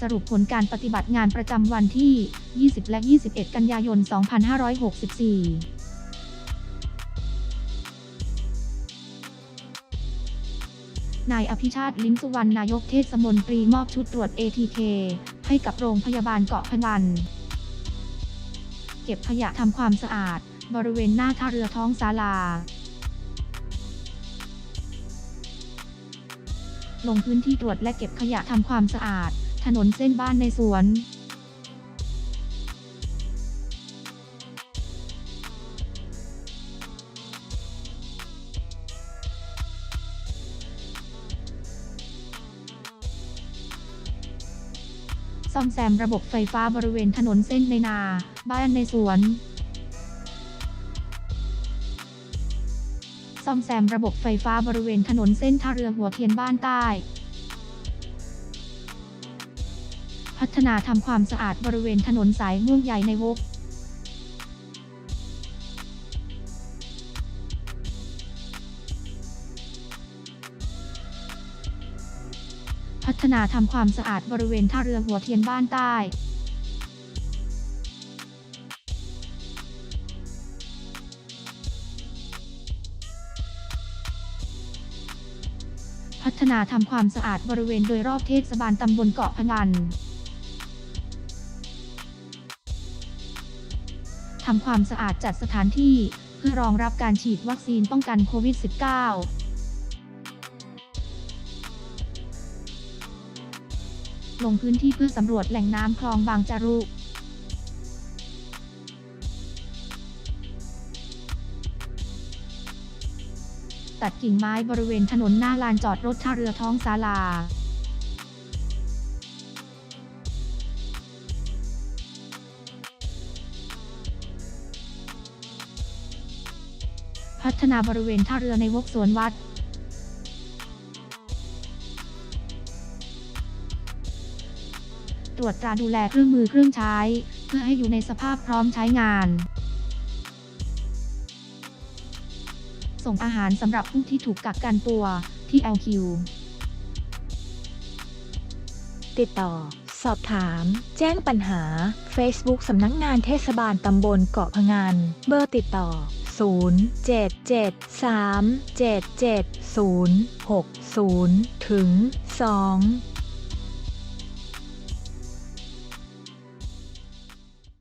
สรุปผลการปฏิบัติงานประจำวันที่ 20 และ 21 กันยายน 2564นายอภิชาติลิ้มสุวรรณนายกเทศมนตรีมอบชุดตรวจ ATK ให้กับโรงพยาบาลเกาะพะงัน เก็บขยะทำความสะอาด บริเวณหน้าท่าเรือท้องศาลา ลงพื้นที่ตรวจและเก็บขยะทำความสะอาด ถนนเส้นบ้านในสวนซ่อมแซมระบบไฟฟ้าบริเวณถนนเส้นในนา บ้านในสวน ซ่อมแซมระบบไฟฟ้าบริเวณถนนเส้นท่าเรือหัวเทียนบ้านใต้ พัฒนาทำความสะอาดบริเวณถนนสายม่วงใหญ่ในวกพัฒนาทำความสะอาดบริเวณท่าเรือหัวเทียนบ้านใต้ พัฒนาทำความสะอาดบริเวณโดยรอบเทศบาลตำบลเกาะพะงัน ทำความสะอาดจัดสถานที่ เพื่อรองรับการฉีดวัคซีนป้องกันโควิด -19 ลงพื้นที่เพื่อสำรวจแหล่งน้ำคลองบางจารุ ตัดกิ่งไม้บริเวณถนนหน้าลานจอดรถท่าเรือท้องศาลา พัฒนาบริเวณท่าเรือในวกสวนวัดตรวจตราดูแลเครื่องมือเครื่องใช้ เพื่อให้อยู่ในสภาพพร้อมใช้งาน ส่งอาหารสำหรับผู้ที่ถูกกักกันตัวที่ LQ ติดต่อ สอบถาม แจ้งปัญหา Facebook สำนักงานเทศบาลตำบลเกาะพะงัน เบอร์ติดต่อ 0 7 7 3 7 7 0 6 0 ถึง 2